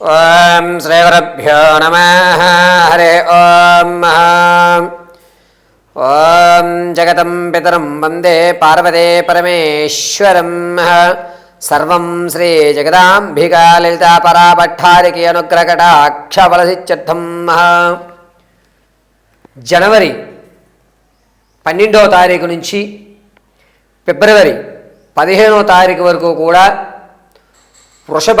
పరి ఓం శ్రీగురుభ్యో నమ. హరే ఓం ఓం జగతం పితరం వందే పార్వతే పరమేశ్వరం సర్వం శ్రీ జగదాంబికా లలితా పరాభట్టారికి అనుగ్రహకటాక్షఫలసిత్యర్థం జనవరి పన్నెండవ తారీఖు నుంచి ఫిబ్రవరి పదిహేనవ తారీఖు వరకు కూడా వృషభ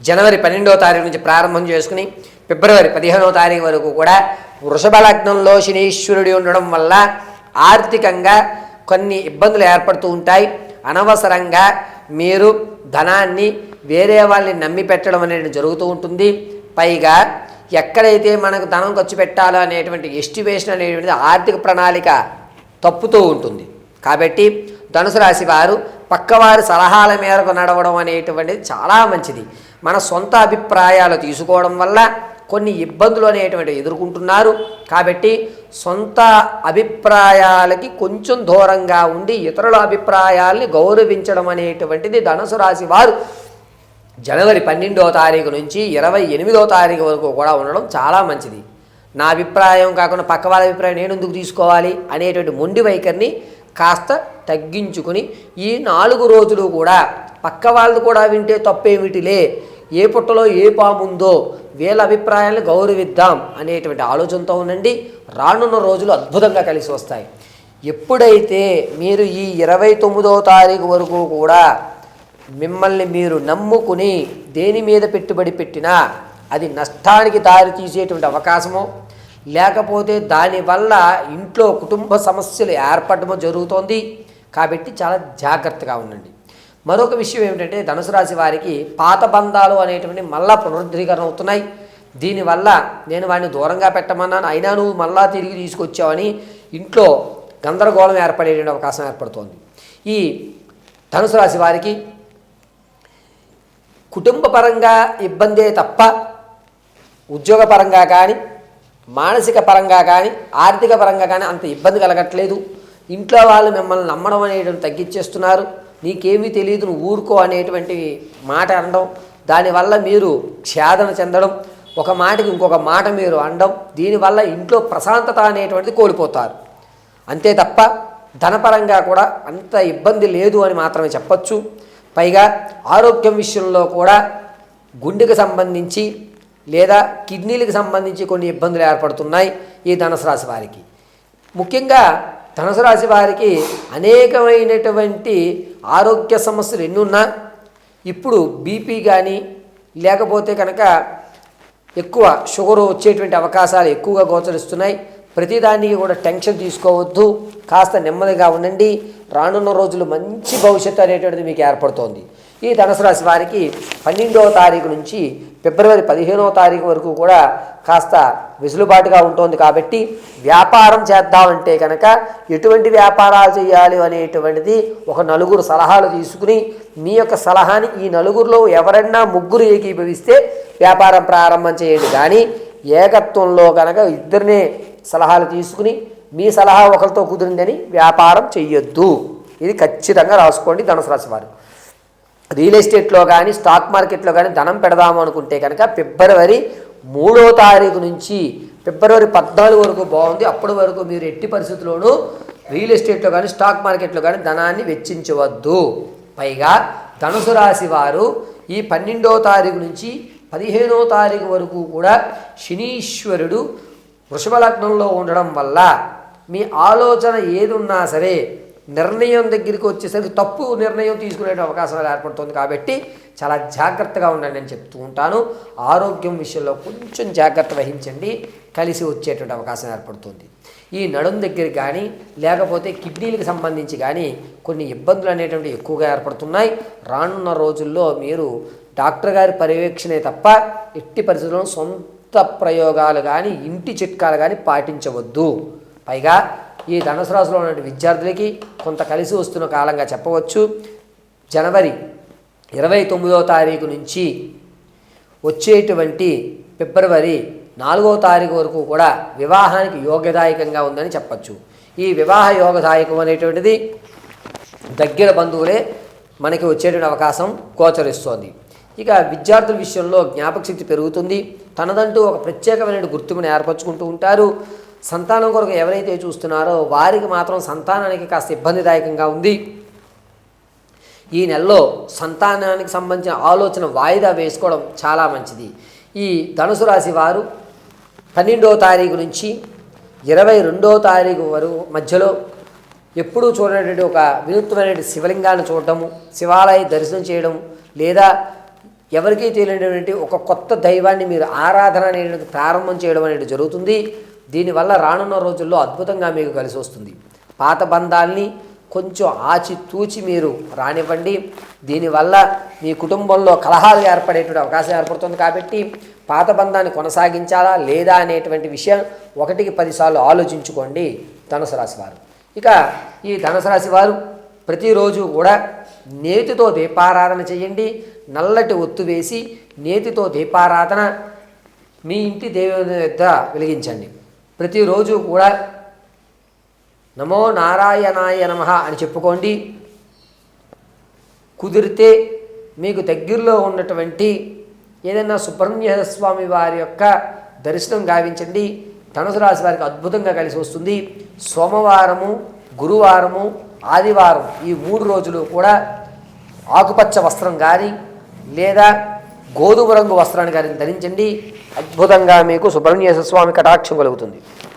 జనవరి పన్నెండవ తారీఖు నుంచి ప్రారంభం చేసుకుని ఫిబ్రవరి పదిహేనవ తారీఖు వరకు కూడా వృషభ లగ్నంలో శనీశ్వరుడి ఉండడం వల్ల ఆర్థికంగా కొన్ని ఇబ్బందులు ఏర్పడుతూ ఉంటాయి. అనవసరంగా మీరు ధనాన్ని వేరే వాళ్ళని నమ్మి పెట్టడం అనేది జరుగుతూ ఉంటుంది. పైగా ఎక్కడైతే మనకు ధనం ఖర్చు పెట్టాలో అనేటువంటి ఎస్టిమేషన్ అనేటువంటిది ఆర్థిక ప్రణాళిక తప్పుతూ ఉంటుంది. కాబట్టి ధనుసు రాశి వారు పక్కవారి సలహాల మేరకు నడవడం అనేటువంటిది చాలా మంచిది. మన సొంత అభిప్రాయాలు తీసుకోవడం వల్ల కొన్ని ఇబ్బందులు అనేటువంటివి ఎదుర్కొంటున్నారు. కాబట్టి సొంత అభిప్రాయాలకి కొంచెం దూరంగా ఉండి ఇతరుల అభిప్రాయాల్ని గౌరవించడం అనేటువంటిది ధనుసు రాశి వారు జనవరి పన్నెండో తారీఖు నుంచి ఇరవై ఎనిమిదో తారీఖు వరకు కూడా ఉండడం చాలా మంచిది. నా అభిప్రాయం కాకుండా పక్క వాళ్ళ అభిప్రాయం నేను ఎందుకు తీసుకోవాలి అనేటువంటి మొండి వైఖరిని కాస్త తగ్గించుకుని ఈ నాలుగు రోజులు కూడా పక్క వాళ్ళది కూడా వింటే తప్పేమిటిలే? ఏ పుట్టలో ఏ పాముందో వీళ్ళ అభిప్రాయాలను గౌరవిద్దాం అనేటువంటి ఆలోచనతో ఉండండి. రానున్న రోజులు అద్భుతంగా కలిసి వస్తాయి. ఎప్పుడైతే మీరు ఈ ఇరవై తొమ్మిదో తారీఖు వరకు కూడా మిమ్మల్ని మీరు నమ్ముకుని దేని మీద పెట్టుబడి పెట్టినా అది నష్టానికి దారి తీసేటువంటి అవకాశమో లేకపోతే దానివల్ల ఇంట్లో కుటుంబ సమస్యలు ఏర్పడటం జరుగుతోంది. కాబట్టి చాలా జాగ్రత్తగా ఉండండి. మరొక విషయం ఏమిటంటే ధనుసు రాశి వారికి పాత బంధాలు అనేటువంటి మళ్ళా పునరుద్ధీకరణ అవుతున్నాయి. దీనివల్ల నేను వాడిని దూరంగా పెట్టమన్నాను. అయినా నువ్వు మళ్ళా తిరిగి తీసుకొచ్చావని ఇంట్లో గందరగోళం ఏర్పడే అవకాశం ఏర్పడుతోంది. ఈ ధనుసు రాశి వారికి కుటుంబ పరంగా ఇబ్బందే తప్ప ఉద్యోగపరంగా కానీ మానసిక పరంగా కానీ ఆర్థిక పరంగా కానీ అంత ఇబ్బంది కలగట్లేదు. ఇంట్లో వాళ్ళు మిమ్మల్ని నమ్మడం అనేటువంటి తగ్గించేస్తున్నారు నీకేమీ తెలియదు నువ్వు ఊరుకో అనేటువంటి మాట అనడం. దానివల్ల మీరు క్షేదన చెందడం ఒక మాటకి ఇంకొక మాట మీరు అనడం దీనివల్ల ఇంట్లో ప్రశాంతత అనేటువంటిది కోల్పోతారు. అంతే తప్ప ధనపరంగా కూడా అంత ఇబ్బంది లేదు అని మాత్రమే చెప్పచ్చు. పైగా ఆరోగ్యం విషయంలో కూడా గుండెకు సంబంధించి లేదా కిడ్నీలకు సంబంధించి కొన్ని ఇబ్బందులు ఏర్పడుతున్నాయి ఈ ధనుసు రాశి వారికి. ముఖ్యంగా ధనుసు రాశి వారికి అనేకమైనటువంటి ఆరోగ్య సమస్యలు ఎన్నున్నా ఇప్పుడు బీపీ కానీ లేకపోతే కనుక ఎక్కువ షుగర్ వచ్చేటువంటి అవకాశాలు ఎక్కువగా గోచరిస్తున్నాయి. ప్రతిదానికి కూడా టెన్షన్ తీసుకోవద్దు. కాస్త నెమ్మదిగా ఉండండి. రానున్న రోజులు మంచి భవిష్యత్తు అనేటువంటిది మీకు ఏర్పడుతోంది. ఈ ధనుసు రాశి వారికి పన్నెండవ తారీఖు నుంచి ఫిబ్రవరి పదిహేనవ తారీఖు వరకు కూడా కాస్త వెసులుబాటుగా ఉంటుంది కాబట్టి వ్యాపారం చేద్దామంటే కనుక ఎటువంటి వ్యాపారాలు చేయాలి అనేటువంటిది ఒక నలుగురు సలహాలు తీసుకుని మీ యొక్క సలహాని ఈ నలుగురిలో ఎవరన్నా ముగ్గురు ఏకీభవిస్తే వ్యాపారం ప్రారంభం చేయండి. కానీ ఏకత్వంలో కనుక ఇద్దరినే సలహాలు తీసుకుని మీ సలహా ఒకరితో కుదిరిందని వ్యాపారం చెయ్యొద్దు. ఇది ఖచ్చితంగా రాసుకోండి ధనుసు రాశి వారు. రియల్ ఎస్టేట్లో కానీ స్టాక్ మార్కెట్లో కానీ ధనం పెడదాము అనుకుంటే కనుక ఫిబ్రవరి మూడో తారీఖు నుంచి ఫిబ్రవరి పద్నాలుగు వరకు బాగుంది. అప్పటి వరకు మీరు ఎట్టి పరిస్థితుల్లోనూ రియల్ ఎస్టేట్లో కానీ స్టాక్ మార్కెట్లో కానీ ధనాన్ని వెచ్చించవద్దు. పైగా ధనుసు రాశి వారు ఈ పన్నెండో తారీఖు నుంచి పదిహేనో తారీఖు వరకు కూడా శనీశ్వరుడు వృషభ లగ్నంలో ఉండడం వల్ల మీ ఆలోచన ఏది ఉన్నా సరే నిర్ణయం దగ్గరికి వచ్చేసరికి తప్పు నిర్ణయం తీసుకునే అవకాశం ఏర్పడుతుంది కాబట్టి చాలా జాగ్రత్తగా ఉండండి అని చెప్తూ ఉంటాను. ఆరోగ్యం విషయంలో కొంచెం జాగ్రత్త వహించండి. కలిసి వచ్చేటువంటి అవకాశం ఏర్పడుతుంది. ఈ నడుం దగ్గర కానీ లేకపోతే కిడ్నీలకు సంబంధించి కానీ కొన్ని ఇబ్బందులు అనేటువంటి ఎక్కువగా ఏర్పడుతున్నాయి. రానున్న రోజుల్లో మీరు డాక్టర్ గారి పర్యవేక్షణే తప్ప ఎట్టి పరిస్థితుల్లో సొంత ప్రయోగాలు కానీ ఇంటి చిట్కాలు కానీ పాటించవద్దు. పైగా ఈ ధనుసు రాశిలో ఉన్న విద్యార్థులకి కొంత కలిసి వస్తున్న కాలంగా చెప్పవచ్చు. జనవరి ఇరవై తొమ్మిదో తారీఖు నుంచి వచ్చేటువంటి ఫిబ్రవరి నాలుగో తారీఖు వరకు కూడా వివాహానికి యోగదాయకంగా ఉందని చెప్పచ్చు. ఈ వివాహ యోగదాయకం అనేటువంటిది దగ్గర బంధువులే మనకి వచ్చేటువంటి అవకాశం గోచరిస్తోంది. ఇక విద్యార్థుల విషయంలో జ్ఞాపక శక్తి పెరుగుతుంది. తనదంటూ ఒక ప్రత్యేకమైన గుర్తింపుని ఏర్పరచుకుంటూ ఉంటారు. సంతానం కొరకు ఎవరైతే చూస్తున్నారో వారికి మాత్రం సంతానానికి కాస్త ఇబ్బందిదాయకంగా ఉంది. ఈ నెలలో సంతానానికి సంబంధించిన ఆలోచన వాయిదా వేసుకోవడం చాలా మంచిది. ఈ ధనుసు రాశి వారు పన్నెండవ తారీఖు నుంచి ఇరవై రెండవ తారీఖు వరకు మధ్యలో ఎప్పుడూ చూడనటువంటి ఒక వినూత్నమైన శివలింగాన్ని చూడటము శివాలయ దర్శనం చేయడం లేదా ఎవరికీ తెలియనటువంటి ఒక కొత్త దైవాన్ని మీరు ఆరాధన అనేది ప్రారంభం చేయడం అనేది జరుగుతుంది. దీనివల్ల రానున్న రోజుల్లో అద్భుతంగా మీకు కలిసి వస్తుంది. పాత బంధాల్ని కొంచెం ఆచి తూచి మీరు రానివ్వండి. దీనివల్ల మీ కుటుంబంలో కలహాలు ఏర్పడేటువంటి అవకాశం ఏర్పడుతుంది కాబట్టి పాత బంధాన్ని కొనసాగించాలా లేదా అనేటువంటి విషయం ఒకటికి పదిసార్లు ఆలోచించుకోండి ధనుసు రాశి వారు. ఇక ఈ ధనుసు రాశి వారు ప్రతిరోజు కూడా నేతితో దీపారాధన చేయండి. నల్లటి ఒత్తు వేసి నేతితో దీపారాధన మీ ఇంటి దేవుని వద్ద వెలిగించండి. ప్రతిరోజు కూడా నమో నారాయణాయ నమ అని చెప్పుకోండి. కుదిరితే మీకు దగ్గరలో ఉన్నటువంటి ఏదైనా సుబ్రహ్మణ్య స్వామి వారి యొక్క దర్శనం గావించండి. ధనుసు రాశి వారికి అద్భుతంగా కలిసి వస్తుంది. సోమవారము గురువారము ఆదివారం ఈ మూడు రోజులు కూడా ఆకుపచ్చ వస్త్రం కానీ లేదా గోధుమ రంగు వస్త్రాన్ని కానీ ధరించండి. అద్భుతంగా మీకు సుబ్రహ్మణ్య స్వామి కటాక్షం కలుగుతుంది.